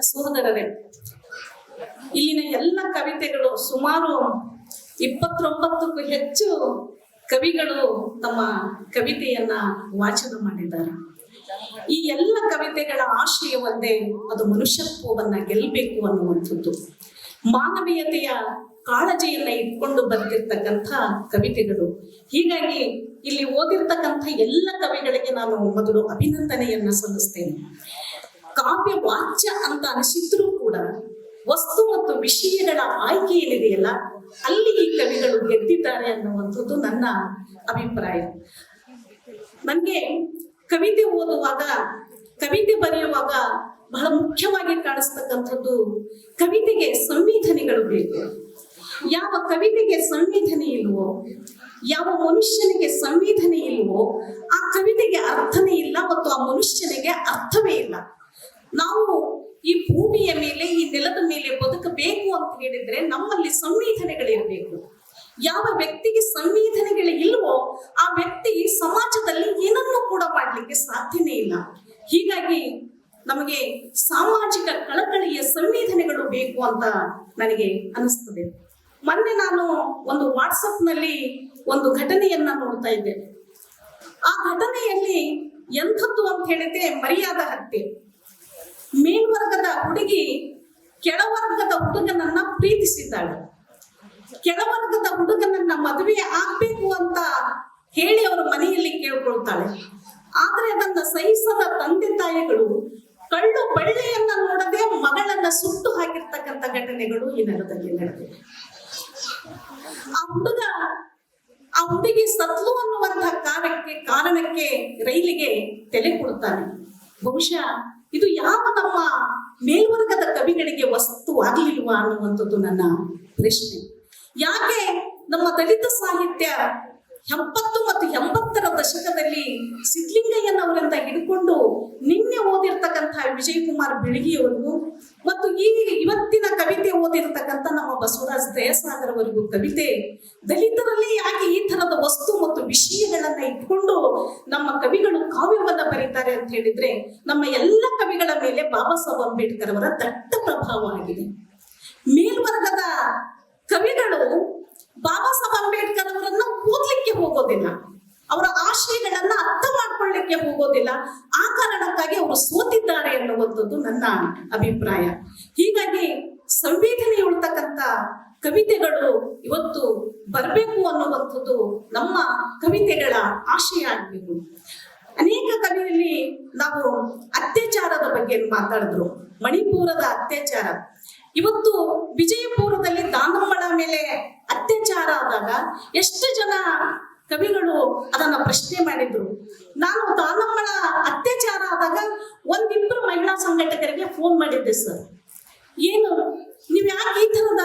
ಸಹೋದರರೇ ಇಲ್ಲಿನ ಎಲ್ಲ ಕವಿತೆಗಳು ಸುಮಾರು ಇಪ್ಪತ್ತೊಂಬತ್ತಕ್ಕೂ ಹೆಚ್ಚು ಕವಿಗಳು ತಮ್ಮ ಕವಿತೆಯನ್ನ ವಾಚನ ಮಾಡಿದ್ದಾರೆ. ಈ ಎಲ್ಲ ಕವಿತೆಗಳ ಆಶಯ ಒಂದೇ, ಅದು ಮನುಷ್ಯತ್ವವನ್ನ ಗೆಲ್ಲಬೇಕು ಅನ್ನುವಂಥದ್ದು. ಮಾನವೀಯತೆಯ ಕಾಳಜಿಯನ್ನ ಇಟ್ಕೊಂಡು ಬರ್ತಿರ್ತಕ್ಕಂಥ ಕವಿತೆಗಳು. ಹೀಗಾಗಿ ಇಲ್ಲಿ ಓದಿರ್ತಕ್ಕಂಥ ಎಲ್ಲ ಕವಿಗಳಿಗೆ ನಾನು ಮೊದಲು ಅಭಿನಂದನೆಯನ್ನ ಸಲ್ಲಿಸ್ತೇನೆ. ಕಾವ್ಯ ವಾಚ್ಯ ಅಂತ ಅನಿಸಿದ್ರೂ ಕೂಡ ವಸ್ತು ಮತ್ತು ವಿಷಯಗಳ ಆಯ್ಕೆ ಏನಿದೆಯಲ್ಲ, ಅಲ್ಲಿ ಈ ಕವಿಗಳು ಗೆದ್ದಿದ್ದಾರೆ ಅನ್ನುವಂಥದ್ದು ನನ್ನ ಅಭಿಪ್ರಾಯ. ನನಗೆ ಕವಿತೆ ಓದುವಾಗ, ಕವಿತೆ ಬರೆಯುವಾಗ ಬಹಳ ಮುಖ್ಯವಾಗಿ ಕಾಣಿಸ್ತಕ್ಕಂಥದ್ದು ಕವಿತೆಗೆ ಸಂವೇದನೆಗಳು ಬೇಕು. ಯಾವ ಕವಿತೆಗೆ ಸಂವೇದನೆ ಇಲ್ವೋ, ಯಾವ ಮನುಷ್ಯನಿಗೆ ಸಂವೇದನೆ ಇಲ್ವೋ, ಆ ಕವಿತೆಗೆ ಅರ್ಥನೇ ಇಲ್ಲ ಮತ್ತು ಆ ಮನುಷ್ಯನಿಗೆ ಅರ್ಥವೇ ಇಲ್ಲ. ನಾವು ಈ ಭೂಮಿಯ ಮೇಲೆ, ಈ ನೆಲದ ಮೇಲೆ ಬದುಕಬೇಕು ಅಂತ ಹೇಳಿದ್ರೆ ನಮ್ಮಲ್ಲಿ ಸಂವೇದನೆಗಳಿರಬೇಕು ಯಾವ ವ್ಯಕ್ತಿಗೆ ಸಂವೇದನೆಗಳು ಇಲ್ವೋ ಆ ವ್ಯಕ್ತಿ ಸಮಾಜದಲ್ಲಿ ಏನನ್ನು ಕೂಡ ಮಾಡಲಿಕ್ಕೆ ಸಾಧ್ಯನೇ ಇಲ್ಲ. ಹೀಗಾಗಿ ನಮಗೆ ಸಾಮಾಜಿಕ ಕಳಕಳಿಯ ಸಂವೇದನೆಗಳು ಬೇಕು ಅಂತ ನನಗೆ ಅನಿಸ್ತದೆ. ಮೊನ್ನೆ ನಾನು ಒಂದು ವಾಟ್ಸಪ್ನಲ್ಲಿ ಒಂದು ಘಟನೆಯನ್ನ ನೋಡ್ತಾ ಇದ್ದೇನೆ ಆ ಘಟನೆಯಲ್ಲಿ ಎಂಥದ್ದು ಅಂತ ಹೇಳಿದ್ರೆ ಮರ್ಯಾದ ಹತ್ಯೆ. ಮೇಲ್ವರ್ಗದ ಹುಡುಗಿ ಕೆಳವರ್ಗದ ಹುಡುಗನನ್ನ ಪ್ರೀತಿಸಿದ್ದಾಳೆ. ಕೆಳವರ್ಗದ ಹುಡುಗನನ್ನ ಮದುವೆ ಆಗ್ಬೇಕು ಅಂತ ಹೇಳಿ ಅವರ ಮನೆಯಲ್ಲಿ ಕೇಳ್ಕೊಳ್ತಾಳೆ. ಆದ್ರೆ ಅದನ್ನ ಸಹಿಸದ ತಂದೆ ತಾಯಿಗಳು ಕಳ್ಳು ಬಳ್ಳೆಯನ್ನ ನೋಡದೆ ಮಗಳನ್ನ ಸುಟ್ಟು ಹಾಕಿರ್ತಕ್ಕಂಥ ಘಟನೆಗಳು ಈ ನೆಲದಲ್ಲಿ ನಡೆದಿವೆ ಆ ಹುಡುಗ, ಆ ಹುಡುಗಿ ಸತ್ಲು ಅನ್ನುವಂತಹ ಕಾರಣಕ್ಕೆ ಕಾರಣಕ್ಕೆ ರೈಲಿಗೆ ತಲೆ ಕೊಡ್ತಾನೆ. ಬಹುಶಃ ಇದು ಯಾವ ನಮ್ಮ ಮೇಲ್ವರ್ಗದ ಕವಿಗಳಿಗೆ ವಸ್ತು ಆಗಲಿಲ್ವ ಅನ್ನುವಂಥದ್ದು ನನ್ನ ಪ್ರಶ್ನೆ. ಯಾಕೆ ನಮ್ಮ ದಲಿತ ಸಾಹಿತ್ಯ ಎಪ್ಪತ್ತು ಮತ್ತು ಎಂಬತ್ತರ ದಶಕದಲ್ಲಿ ಸಿದ್ಲಿಂಗಯ್ಯನವರಿಂದ ಹಿಡ್ಕೊಂಡು ವಿಜಯ್ ಕುಮಾರ್ ಬೆಳಗಿಯವರೆಗೂ ಮತ್ತು ಈ ಇವತ್ತಿನ ಕವಿತೆ ಓದಿರ್ತಕ್ಕಂಥ ನಮ್ಮ ಬಸವರಾಜ್ ದಯಸಾಗರವರೆಗೂ ಕವಿತೆ, ದಲಿತರಲ್ಲಿ ಯಾಕೆ ಈ ತರದ ವಸ್ತು ಮತ್ತು ವಿಷಯಗಳನ್ನ ಇಟ್ಕೊಂಡು ನಮ್ಮ ಕವಿಗಳು ಕಾವ್ಯವನ್ನ ಬರೀತಾರೆ ಅಂತ ಹೇಳಿದ್ರೆ ನಮ್ಮ ಎಲ್ಲ ಕವಿಗಳ ಮೇಲೆ ಬಾಬಾ ಸಾಹೇಬ್ ಅಂಬೇಡ್ಕರ್ ಅವರ ದಟ್ಟ ಪ್ರಭಾವ ಆಗಿದೆ. ಮೇಲ್ವರ್ಗದ ಕವಿಗಳು ಬಾಬಾ ಸಾಹೇಬ್ ಅಂಬೇಡ್ಕರ್ ಅವರನ್ನ ಓದ್ಲಿಕ್ಕೆ ಹೋಗೋದಿಲ್ಲ. ಅವರ ಆಶಯಗಳನ್ನ ಅರ್ಥ ಮಾಡ್ಕೊಳ್ಳಿಕ್ಕೆ ಹೋಗೋದಿಲ್ಲ. ಅನ್ನುವಂಥದ್ದು ನನ್ನ ಅಭಿಪ್ರಾಯ. ಹೀಗಾಗಿ ಸಂವೇದನೆ ಉಳ್ತಕ್ಕಂಥ ಕವಿತೆಗಳು ಇವತ್ತು ಬರಬೇಕು ಅನ್ನುವಂಥದ್ದು ನಮ್ಮ ಕವಿತೆಗಳ ಆಶಯ ಆಗಬೇಕು ಅನೇಕ ಕವಿಯಲ್ಲಿ ನಾವು ಅತ್ಯಾಚಾರದ ಬಗ್ಗೆ ಮಾತಾಡಿದ್ರು. ಮಣಿಪುರದ ಅತ್ಯಾಚಾರ. ಇವತ್ತು ವಿಜಯಪುರದಲ್ಲಿ ದಾನಮ್ಮಳ ಮೇಲೆ ಅತ್ಯಾಚಾರ ಆದಾಗ ಎಷ್ಟು ಜನ ಕವಿಗಳು ಅದನ್ನ ಪ್ರಶ್ನೆ ಮಾಡಿದ್ರು. ನಾನು ತಾನಮ್ಮಳ ಅತ್ಯಾಚಾರ ಆದಾಗ ಒಂದಿಬ್ಬರು ಮಹಿಳಾ ಸಂಘಟಕರಿಗೆ ಫೋನ್ ಮಾಡಿದ್ದೆ ಸರ್ ಏನು, ನೀವು ಯಾಕೆ ಈ ಥರದ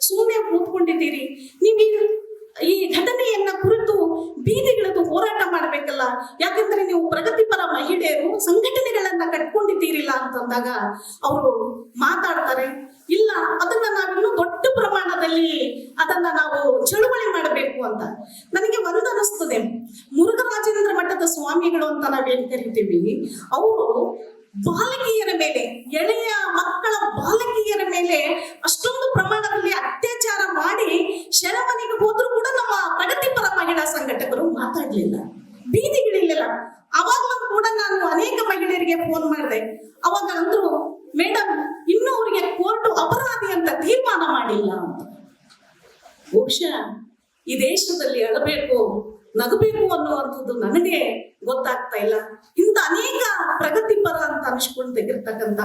ಸುಮ್ಮನೆ ಕೂತ್ಕೊಂಡಿದ್ದೀರಿ? ನೀವು ಈ- ಘಟನೆಯನ್ನ ಕುರಿತು ಬೀದಿಗಿಳಿದು ಹೋರಾಟ ಮಾಡಬೇಕಲ್ಲ. ಯಾಕಂದ್ರೆ ನೀವು ಪ್ರಗತಿಪರ ಮಹಿಳೆಯರು, ಸಂಘಟನೆಗಳನ್ನ ಕಟ್ಕೊಂಡಿದ್ದೀರಿಲ್ಲ ಅಂತಂದಾಗ ಅವರು ಮಾತಾಡ್ತಾರೆ. ಇಲ್ಲ, ಅದನ್ನ ನಾವಿನ್ನೂ ದೊಡ್ಡ ಪ್ರಮಾಣದಲ್ಲಿ ಅದನ್ನ ನಾವು ಚಳುವಳಿ ಮಾಡಬೇಕು ಅಂತ. ನನಗೆ ಒಂದು ಅನಿಸ್ತದೆ. ಮುರುಘರಾಜೇಂದ್ರ ಮಠದ ಸ್ವಾಮಿಗಳು ಅಂತ ನಾವೇನ್ ಕರಿತೀವಿ ಅವರು ಬಾಲಕಿಯರ ಮೇಲೆ ಎಳೆಯ ಮಕ್ಕಳ ಬಾಲಕಿಯರ ಮೇಲೆ ಅಷ್ಟೊಂದು ಪ್ರಮಾಣದಲ್ಲಿ ಅತ್ಯಾಚಾರ ಮಾಡಿ ಶರಮನೆಗೆ ಹೋದ್ರೂ ಕೂಡ ನಮ್ಮ ಪ್ರಗತಿಪರ ಮಹಿಳಾ ಸಂಘಟಕರು ಮಾತಾಡ್ಲಿಲ್ಲ ಬೀದಿಗಳಿಲ್ಲ ಅವಾಗಲೂ ಕೂಡ ನಾನು ಅನೇಕ ಮಹಿಳೆಯರಿಗೆ ಫೋನ್ ಮಾಡಿದೆ ಅವಾಗ ಅಂದ್ರು ಮೇಡಮ್ ಇನ್ನೂ ಅವರಿಗೆ ಕೋರ್ಟ್ ಅಪರಾಧಿ ಅಂತ ತೀರ್ಮಾನ ಮಾಡಿಲ್ಲ ಅಂತ ಬಹುಶಃ ಈ ದೇಶದಲ್ಲಿ ಅಳಬೇಕು ನಗಬೇಕು ಅನ್ನುವಂಥದ್ದು ನನಗೆ ಗೊತ್ತಾಗ್ತಾ ಇಲ್ಲ. ಇಂಥ ಅನೇಕ ಪ್ರಗತಿಪರ ಅಂತ ಅನಿಸ್ಕೊಂಡು ತೆಗಿರ್ತಕ್ಕಂಥ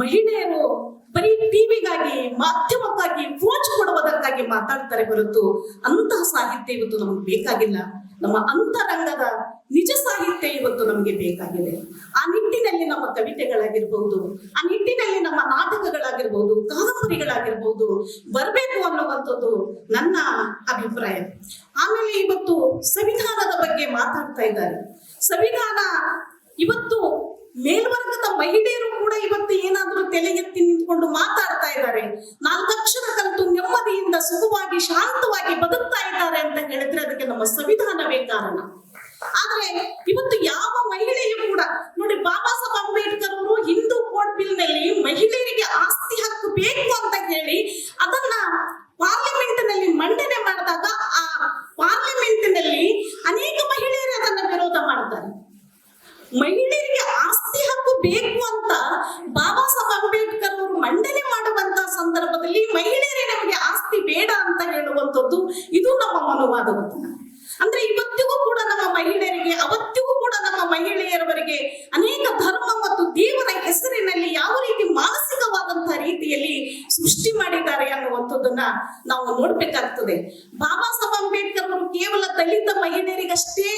ಮಹಿಳೆಯರು ಬರೀ ಟಿವಿಗಾಗಿ ಮಾಧ್ಯಮಕ್ಕಾಗಿ ಫೋಚ್ ಕೊಡುವುದಕ್ಕಾಗಿ ಮಾತಾಡ್ತಾರೆ ಹೊರತು ಅಂತಹ ಸಾಹಿತ್ಯ ಇವತ್ತು ನಮ್ಗೆ ಬೇಕಾಗಿಲ್ಲ. ನಮ್ಮ ಅಂತರಂಗದ ನಿಜ ಸಾಹಿತ್ಯ ಇವತ್ತು ನಮಗೆ ಬೇಕಾಗಿದೆ. ಆ ನಿಟ್ಟಿನಲ್ಲಿ ನಮ್ಮ ಕವಿತೆಗಳಾಗಿರ್ಬಹುದು ಆ ನಿಟ್ಟಿನಲ್ಲಿ ನಮ್ಮ ನಾಟಕಗಳಾಗಿರ್ಬಹುದು ಕಾದಂಬರಿಗಳಾಗಿರ್ಬಹುದು ಬರಬೇಕು ಅನ್ನುವಂಥದ್ದು ನನ್ನ ಅಭಿಪ್ರಾಯ. ಆಮೇಲೆ ಇವತ್ತು ಸಂವಿಧಾನದ ಬಗ್ಗೆ ಮಾತಾಡ್ತಾ ಇದ್ದಾರೆ. ಸಂವಿಧಾನ ಇವತ್ತು ಮೇಲ್ವರ್ಗದ ಮಹಿಳೆಯರು ಕೂಡ ಇವತ್ತು ಏನಾದ್ರೂ ತಲೆಗೆತ್ತಿ ನಿಂತ್ಕೊಂಡು ಮಾತಾಡ್ತಾ ಇದ್ದಾರೆ. ನಾಲ್ಕಕ್ಷರ ಕಲಿತು ನೆಮ್ಮದಿಯಿಂದ ಸುಖವಾಗಿ ಶಾಂತವಾಗಿ ಬದುಕ್ತಾ ಇದ್ದಾರೆ ಅಂತ ಹೇಳಿದ್ರೆ ಅದಕ್ಕೆ ನಮ್ಮ ಸಂವಿಧಾನವೇ ಕಾರಣ. ಆದ್ರೆ ಇವತ್ತು ಯಾವ ಮಹಿಳೆಯೂ ಕೂಡ ನೋಡಿ ಬಾಬಾ ಸಾಹೇಬ್ ಅಂಬೇಡ್ಕರ್ ಅವರು ಹಿಂದೂ ದೇಶದಲ್ಲಿ ಮಹಿಳೆಯರಿಗೆ ಆಸ್ತಿ ಹಕ್ಕು ಬೇಕು ಅಂತ ಹೇಳಿ ಅದನ್ನ ಪಾರ್ಲಿಮೆಂಟ್ನಲ್ಲಿ ಮಂಡನೆ ಮಾಡಿದಾಗ ಆ ಪಾರ್ಲಿಮೆಂಟ್ನಲ್ಲಿ ಅನೇಕ ಮಹಿಳೆಯರು ಅದನ್ನ ವಿರೋಧ ಮಾಡ್ತಾರೆ ಮಹಿಳೆಯರಿಗೆ ಆಸ್ತಿ ಹಕ್ಕು ಬೇಕು ಅಂತ ಬಾಬಾ ಸಾಹೇಬ್ ಅಂಬೇಡ್ಕರ್ ಅವರು ಮಂಡನೆ ಮಾಡುವಂತ ಸಂದರ್ಭದಲ್ಲಿ ಮಹಿಳೆಯರೇ ನಮಗೆ ಆಸ್ತಿ ಬೇಡ ಅಂತ ಇದು ನಮ್ಮ ಮನೋವಾದವತನ ಅಂದ್ರೆ ಇವತ್ತಿಗೂ ಕೂಡ ನಮ್ಮ ಮಹಿಳೆಯರಿಗೆ, ಅವತ್ತಿಗೂ ಕೂಡ ನಮ್ಮ ಮಹಿಳೆಯರವರಿಗೆ ಅನೇಕ ಧರ್ಮ ಮತ್ತು ದೇವರ ಹೆಸರಿನಲ್ಲಿ ಯಾವ ರೀತಿ ಮಾನಸಿಕವಾದಂತಹ ರೀತಿಯಲ್ಲಿ ಸೃಷ್ಟಿ ಮಾಡಿದ್ದಾರೆ ಅನ್ನುವಂಥದ್ದನ್ನ ನಾವು ನೋಡ್ಬೇಕಾಗ್ತದೆ. ಬಾಬಾ ಸಾಹೇಬ್ ಅಂಬೇಡ್ಕರ್ ಅವರು ಕೇವಲ ದಲಿತ ಮಹಿಳೆಯರಿಗಷ್ಟೇ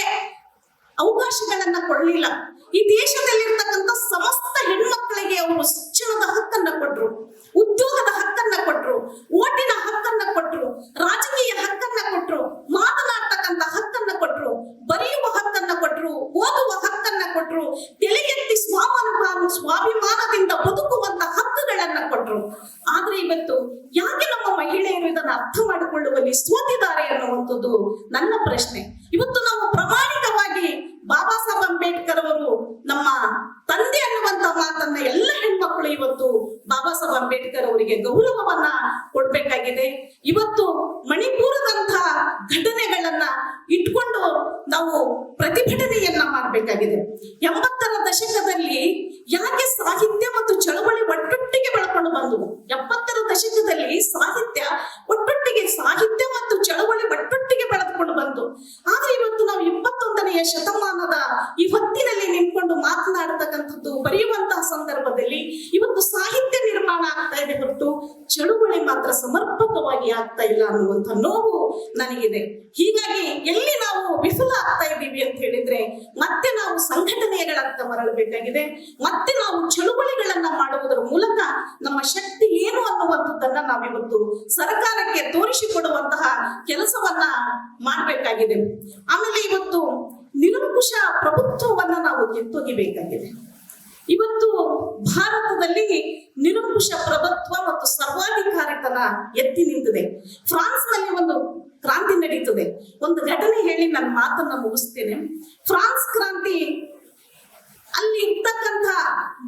ಅವಕಾಶಗಳನ್ನ ಕೊಡಲಿಲ್ಲ. ಈ ದೇಶದಲ್ಲಿರ್ತಕ್ಕಂಥ ಸಮಸ್ತ ಹೆಣ್ಮಕ್ಕಳಿಗೆ ಅವರು ಶಿಕ್ಷಣದ ಹಕ್ಕನ್ನ ಕೊಟ್ರು ಉದ್ಯೋಗದ ಹಕ್ಕನ್ನ ಕೊಟ್ರು ಓಟಿನ ಹಕ್ಕನ್ನ ಕೊಟ್ರು ರಾಜಕೀಯ ಹಕ್ಕನ್ನ ಕೊಟ್ರು ಮಾತನಾಡ್ತಕ್ಕಂಥ ಹಕ್ಕನ್ನ ಕೊಟ್ರು ಬರೆಯುವ ಹಕ್ಕನ್ನ ಕೊಟ್ರು ಓದುವ ಹಕ್ಕನ್ನ ಕೊಟ್ರು ತಲೆ ಎತ್ತಿ ಸ್ವಾಭಿಮಾನ ಸ್ವಾಭಿಮಾನದಿಂದ ಬದುಕುವಂತ ಹಕ್ಕುಗಳನ್ನ ಕೊಟ್ರು ಆದ್ರೆ ಇವತ್ತು ಯಾಕೆ ನಮ್ಮ ಮಹಿಳೆಯರು ಇದನ್ನ ಅರ್ಥ ಮಾಡಿಕೊಳ್ಳುವಲ್ಲಿ ಸೋತಿದ್ದಾರೆ ಅನ್ನುವಂಥದ್ದು ನನ್ನ ಪ್ರಶ್ನೆ. ಇವತ್ತು ನಾವು ಪ್ರಾಮಾಣಿಕವಾಗಿ ಬಾಬಾ ಸಾಹೇಬ್ ಅಂಬೇಡ್ಕರ್ ಅವರು ನಮ್ಮ ತಂದೆ ಅನ್ನುವಂತ ಮಾತನ್ನ ಎಲ್ಲ ಹೆಣ್ಮಕ್ಳು ಇವತ್ತು ಬಾಬಾ ಸಾಹೇಬ್ ಅಂಬೇಡ್ಕರ್ ಅವರಿಗೆ ಗೌರವವನ್ನ ಕೊಡ್ಬೇಕಾಗಿದೆ. ಇವತ್ತು ಮಣಿಪುರದಂತಹ ಘಟನೆಗಳನ್ನ ಇಟ್ಕೊಂಡು ನಾವು ಪ್ರತಿಭಟನೆಯನ್ನ ಮಾಡಬೇಕಾಗಿದೆ. ಎಂಬತ್ತರ ದಶಕದಲ್ಲಿ ಯಾಕೆ ಸಾಹಿತ್ಯ ಮತ್ತು ಚಳವಳಿ ಒಟ್ಟೊಟ್ಟಿಗೆ ಬೆಳ್ಕೊಂಡು ಬಂದವು ಎಪ್ಪತ್ತರ ದಶಕದಲ್ಲಿ ಸಾಹಿತ್ಯ ಒಟ್ಟೊಟ್ಟಿಗೆ ಸಾಹಿತ್ಯ ಮತ್ತು ಚಳವಳಿ ಒಟ್ಟೊಟ್ಟಿಗೆ ಬೆಳೆದುಕೊಂಡು ಬಂತು ಆದ್ರೆ ಇವತ್ತು ನಾವು ಇಪ್ಪತ್ತೊಂದನೆಯ ಶತಮಾನದ ಈ ಹೊತ್ತಿನಲ್ಲಿ ನಿಂತ್ಕೊಂಡು ಮಾತನಾಡತಕ್ಕಂಥದ್ದು ಬರೆಯುವಂತಹ ಸಂದರ್ಭದಲ್ಲಿ ಇವತ್ತು ಸಾಹಿತ್ಯ ನಿರ್ಮಾಣ ಆಗ್ತಾ ಇದೆ ಹೊರತು ಚಳುವಳಿ ಮಾತ್ರ ಸಮರ್ಪಕವಾಗಿ ಆಗ್ತಾ ಇಲ್ಲ ಅನ್ನುವಂಥ ನೋವು ನನಗಿದೆ. ಹೀಗಾಗಿ ಎಲ್ಲಿ ನಾವು ವಿಫಲ ಆಗ್ತಾ ಇದ್ದೀವಿ ಅಂತ ಹೇಳಿದ್ರೆ ಮತ್ತೆ ನಾವು ಸಂಘಟನೆಗಳತ್ತ ಮರಳಬೇಕಾಗಿದೆ. ಮತ್ತೆ ನಾವು ಚಳುವಳಿಗಳನ್ನ ಮಾಡುವುದರ ಮೂಲಕ ನಮ್ಮ ಶಕ್ತಿ ಏನು ಅನ್ನುವಂಥದ್ದನ್ನ ನಾವಿವತ್ತು ಸರ್ಕಾರಕ್ಕೆ ತೋರಿಸಿಕೊಡುವಂತಹ ಕೆಲಸವನ್ನ ಮಾಡಬೇಕಾಗಿದೆ. ಆಮೇಲೆ ಇವತ್ತು ನಿರಂಕುಶ ಪ್ರಭುತ್ವವನ್ನ ನಾವು ಕಿತ್ತೊಗಿಬೇಕಾಗಿದೆ ಭಾರತದಲ್ಲಿ ನಿರಂಕುಶ ಪ್ರಭುತ್ವ ಮತ್ತು ಸರ್ವಾಧಿಕಾರಿತನ ಎತ್ತಿ ನಿಂತಿದೆ. ಫ್ರಾನ್ಸ್ನಲ್ಲಿ ಒಂದು ಕ್ರಾಂತಿ ನಡೀತದೆ. ಒಂದು ಘಟನೆ ಹೇಳಿ ನನ್ನ ಮಾತನ್ನ ಮುಗಿಸ್ತೇನೆ. ಫ್ರಾನ್ಸ್ ಕ್ರಾಂತಿ ಅಲ್ಲಿ ಇರ್ತಕ್ಕಂಥ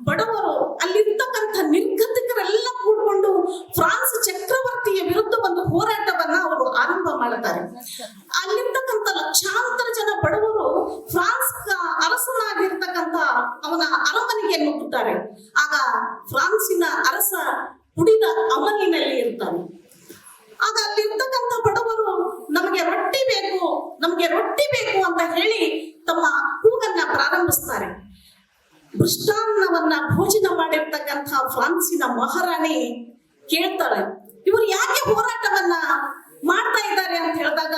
ಬಡವರು ಅಲ್ಲಿರ್ತಕ್ಕಂಥ ನಿರ್ಗತಿಕರೆಲ್ಲ ಕೂಡ್ಕೊಂಡು ಫ್ರಾನ್ಸ್ ಚಕ್ರವರ್ತಿಯ ವಿರುದ್ಧ ಒಂದು ಹೋರಾಟವನ್ನ ಅವರು ಆರಂಭ ಮಾಡುತ್ತಾರೆ ಅಲ್ಲಿರ್ತಕ್ಕಂಥ ಲಕ್ಷಾಂತರ ಜನ ಬಡವರು ಅವನ ಅರಮನೆಗೆ ನುಗ್ಗುತ್ತಾರೆ. ಆಗ ಫ್ರಾನ್ಸಿನ ಅರಸ ಕುಡಿದ ಅಮಲಿನಲ್ಲಿ ಇರ್ತಾನೆ. ಆಗ ಅಲ್ಲಿರ್ತಕ್ಕಂಥ ಬಡವರು ನಮಗೆ ರೊಟ್ಟಿ ಬೇಕು, ನಮಗೆ ರೊಟ್ಟಿ ಬೇಕು ಅಂತ ಹೇಳಿ ತಮ್ಮ ಕೂಗನ್ನ ಪ್ರಾರಂಭಿಸ್ತಾರೆ. ಮೃಷ್ಟಾನ್ನವನ್ನ ಭೋಜನ ಮಾಡಿರ್ತಕ್ಕಂಥ ಫ್ರಾನ್ಸಿನ ಮಹಾರಾಣಿ ಕೇಳ್ತಾಳೆ, ಇವರು ಯಾಕೆ ಹೋರಾಟವನ್ನ ಮಾಡ್ತಾ ಇದ್ದಾರೆ? ಅಂತ ಹೇಳಿದಾಗ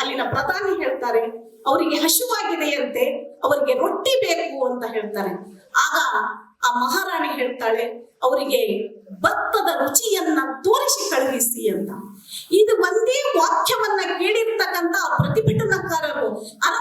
ಅಲ್ಲಿನ ಪ್ರಧಾನಿ ಹೇಳ್ತಾರೆ, ಅವರಿಗೆ ಹಸಿವಾಗಿದೆಯಂತೆ, ಅವರಿಗೆ ರೊಟ್ಟಿ ಬೇಕು ಅಂತ ಹೇಳ್ತಾರೆ. ಆಗ ಆ ಮಹಾರಾಣಿ ಹೇಳ್ತಾಳೆ, ಅವರಿಗೆ ಭತ್ತದ ರುಚಿಯನ್ನ ತೋರಿಸಿ ಕಳುಹಿಸಿ ಅಂತ. ಇದು ಒಂದೇ ವಾಕ್ಯವನ್ನ ಕೇಳಿರ್ತಕ್ಕಂತ ಪ್ರತಿಭಟನಾಕಾರರು. ಅರಮನೆಯ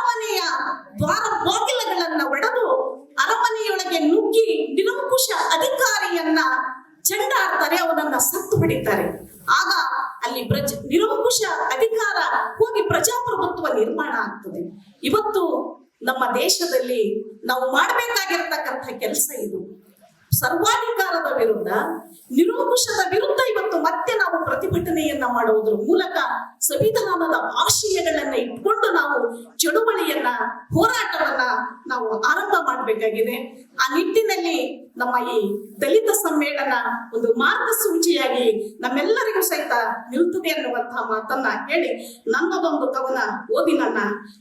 ನಿರಂಕುಶದ ವಿರುದ್ಧ ಇವತ್ತು ಮತ್ತೆ ನಾವು ಪ್ರತಿಭಟನೆಯನ್ನ ಮಾಡುವುದರ ಮೂಲಕ ಸಂವಿಧಾನದ ಆಶಯಗಳನ್ನ ಇಟ್ಕೊಂಡು ನಾವು ಚಳುವಳಿಯನ್ನ, ಹೋರಾಟವನ್ನ ನಾವು ಆರಂಭ ಮಾಡಬೇಕಾಗಿದೆ. ಆ ನಿಟ್ಟಿನಲ್ಲಿ ನಮ್ಮ ಈ ದಲಿತ ಸಮ್ಮೇಳನ ಒಂದು ಮಾರ್ಗಸೂಚಿಯಾಗಿ ನಮ್ಮೆಲ್ಲರಿಗೂ ಸಹಿತ ನಿಲ್ತದೆ ಅನ್ನುವಂತಹ ಮಾತನ್ನ ಹೇಳಿ ನನ್ನದೊಂದು ಕವನ ಓದಿ ನನ್ನ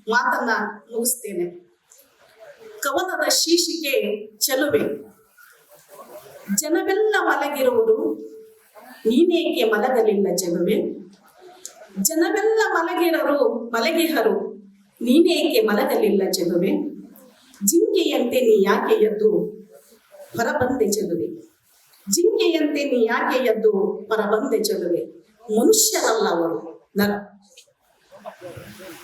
ಮಾತನ್ನ ಮುಗಿಸ್ತೇನೆ. ಕವನದ ಶೀರ್ಷಿಕೆ ಚೆಲುವೆ. ಜನವೆಲ್ಲ ಮಲಗಿರುವುದು ನೀನೇಕೆ ಮಲಗಲಿಲ್ಲ ಜನವೇ? ಜನವೆಲ್ಲ ಮಲಗಿರರು, ಮಲಗಿಹರು, ನೀನೇಕೆ ಮಲಗಲಿಲ್ಲ ಜನವೇ? ಜಿಂಕೆಯಂತೆ ನೀ ಯಾಕೆ ಎದ್ದು ಹೊರಬಂದೆ ಚೆಲುವೆ ಜಿಂಕೆಯಂತೆ ನೀ ಯಾಕೆ ಎದ್ದು ಹೊರಬಂದೆ ಚೆಲುವೆ ಮನುಷ್ಯರಲ್ಲ ಅವರು, ನರ.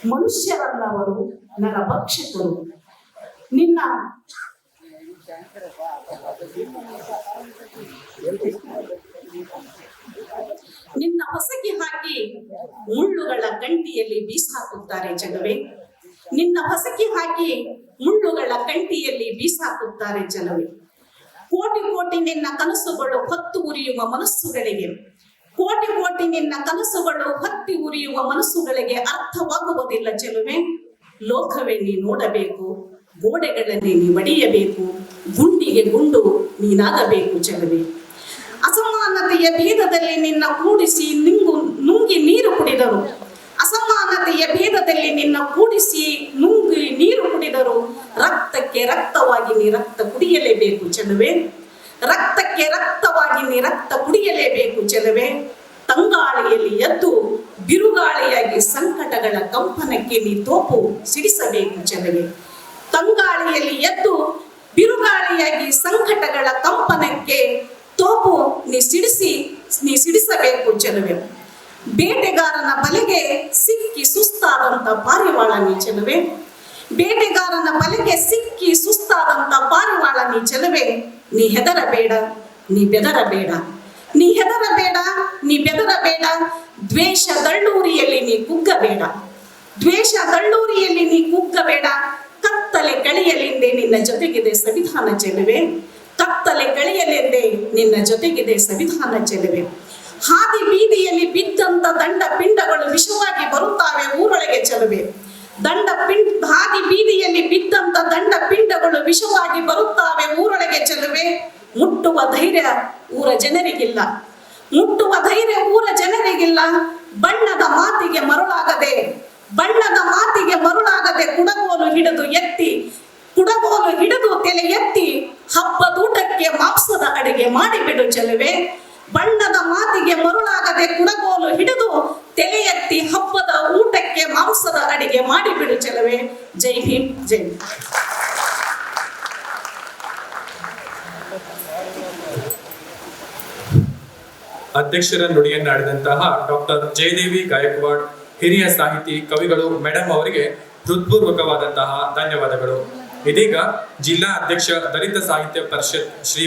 ಮನುಷ್ಯರಲ್ಲ ಅವರು ನರಭಕ್ಷಕರು ನಿನ್ನ ನಿನ್ನ ಹೊಸಕಿ ಹಾಕಿ ಮುಳ್ಳುಗಳ ಕಂಟಿಯಲ್ಲಿ ಬೀಸಾಕುತ್ತಾರೆ ಜನವೇ. ನಿನ್ನ ಹೊಸಕಿ ಹಾಕಿ ಮುಳ್ಳುಗಳ ಕಂಟಿಯಲ್ಲಿ ಬೀಸಾಕುತ್ತಾರೆ ಜಲವೇ ಕೋಟಿ ಕೋಟಿ ನಿನ್ನ ಕನಸುಗಳು ಹೊತ್ತು ಉರಿಯುವ ಮನಸ್ಸುಗಳಿಗೆ. ಕೋಟಿ ಕೋಟಿ ನಿನ್ನ ಕನಸುಗಳು ಹತ್ತಿ ಉರಿಯುವ ಮನಸ್ಸುಗಳಿಗೆ ಅರ್ಥವಾಗುವುದಿಲ್ಲ ಚೆಲುವೆ ಲೋಕವೇ ನೀ ನೋಡಬೇಕು ಗೋಡೆಗಳಲ್ಲಿ ನೀ ಮಡಿಯಬೇಕು ಗುಂಡಿಗೆ ಗುಂಡು ನೀನಾಗಬೇಕು ಚೆಲುವೆ ಅಸಮಾನತೆಯ ಭೇದದಲ್ಲಿ ನಿನ್ನ ಕೂಡಿಸಿ ನಿಂಗು, ನುಂಗಿ ನೀರು ಕುಡಿದರು. ಅಸಮಾನತೆಯ ಭೇದದಲ್ಲಿ ನಿನ್ನ ಕೂಡಿಸಿ ನುಂಗಿ ನೀರು ಕುಡಿದರು. ರಕ್ತಕ್ಕೆ ರಕ್ತವಾಗಿ ನೀ ರಕ್ತ ಕುಡಿಯಲೇಬೇಕು ಚೆಲುವೆ ರಕ್ತಕ್ಕೆ ರಕ್ತವಾಗಿ ನೀ ರಕ್ತ ಕುಡಿಯಲೇಬೇಕು ಚೆಲುವೆ ತಂಗಾಳಿಯಲ್ಲಿ ಎದ್ದು ಬಿರುಗಾಳಿಯಾಗಿ ಸಂಕಟಗಳ ಕಂಪನಕ್ಕೆ ನೀ ತೋಪು ಸಿಡಿಸಬೇಕು ಚೆಲುವೆ ತಂಗಾಳಿಯಲ್ಲಿ ಎದ್ದು ಬಿರುಗಾಳಿಯಾಗಿ ಸಂಕಟಗಳ ಕಂಪನಕ್ಕೆ ತೋಪು ನೀ ಸಿಡಿಸಿ ನೀ ಸಿಡಿಸಬೇಕು ಚೆಲುವೆ ಬೇಟೆಗಾರನ ಬಲೆಗೆ ಸಿಕ್ಕಿ ಸುಸ್ತಾದಂತ ಪಾರಿವಾಳ ನೀ ಚೆಲುವೆ ಬೇಟೆಗಾರನ ಬಲೆಗೆ ಸಿಕ್ಕಿ ಸುಸ್ತಾದಂತ ಪಾರಿವಾಳ ನೀ ಚೆಲುವೆ ನೀ ಹೆದರಬೇಡ, ನೀ ಬೆದರಬೇಡ. ನೀ ಹೆದರಬೇಡ, ನೀ ಬೆದರಬೇಡ. ದ್ವೇಷ ದಳ್ಳೂರಿಯಲ್ಲಿ ನೀ ಕುಗ್ಗಬೇಡ. ದ್ವೇಷ ದಳ್ಳೂರಿಯಲ್ಲಿ ನೀ ಕುಗ್ಗಬೇಡ. ಕತ್ತಲೆ ಕಳೆಯಲೆಂದೇ ನಿನ್ನ ಜೊತೆಗಿದೆ ಸಂವಿಧಾನ ಚೆಲುವೆ. ಕತ್ತಲೆ ಕಳೆಯಲೆಂದೇ ನಿನ್ನ ಜೊತೆಗಿದೆ ಸಂವಿಧಾನ ಚೆಲುವೆ. ಹಾದಿ ಬೀದಿಯಲ್ಲಿ ಬಿದ್ದಂತ ದಂಡ ಪಿಂಡಗಳು ವಿಷವಾಗಿ ಬರುತ್ತಾವೆ ಊರೊಳಗೆ ಚೆಲುವೆ. ದಂಡ ಪಿಂಡ ಹಾದಿ ಬೀದಿಯಲ್ಲಿ ಬಿದ್ದಂತ ದಂಡ ಪಿಂಡಗಳು ವಿಷವಾಗಿ ಬರುತ್ತಾವೆ ಊರೊಳಗೆ ಚೆಲುವೆ. ಮುಟ್ಟುವ ಧೈರ್ಯ ಊರ ಜನರಿಗಿಲ್ಲ. ಮುಟ್ಟುವ ಧೈರ್ಯ ಊರ ಜನರಿಗಿಲ್ಲ. ಬಣ್ಣದ ಮಾತಿಗೆ ಮರುಳಾಗದೆ ಬಣ್ಣದ ಮಾತಿಗೆ ಮರುಳಾಗದೆ ಕುಡಗೋಲು ಹಿಡಿದು ಎತ್ತಿ, ಕುಡಗೋಲು ಹಿಡಿದು ತಲೆ ಎತ್ತಿ ಹಬ್ಬದೂಟಕ್ಕೆ ಮಾಂಸದ ಅಡಿಗೆ ಮಾಡಿಬಿಡು ಚೆಲುವೆ. ಬಣ್ಣದ ಮಾತಿಗೆ ಮರುಳಾಗದೆ ಕುಡಗೋಲು ಹಿಡಿದು ತಲೆ ಎತ್ತಿ ಹಬ್ಬದ ಊಟಕ್ಕೆ ಮಾಂಸದ ಅಡಿಗೆ ಮಾಡಿಬಿಡು ಚೆಲುವೆ. ಜೈ ಭೀಮ್ ಜೈ ಅಧ್ಯಕ್ಷರ ನುಡಿಯನ್ನಾಡಿದಂತಹ ಡಾಕ್ಟರ್ ಜಯದೇವಿ ಗಾಯಕ್ವಾಡ್ ಹಿರಿಯ ಸಾಹಿತಿ ಕವಿಗಳು ಮೇಡಮ್ ಅವರಿಗೆ ಹೃತ್ಪೂರ್ವಕವಾದಂತಹ ಧನ್ಯವಾದಗಳು. ಇದೀಗ ಜಿಲ್ಲಾ ಅಧ್ಯಕ್ಷ ದಲಿತ ಸಾಹಿತ್ಯ ಪರಿಷತ್ ಶ್ರೀ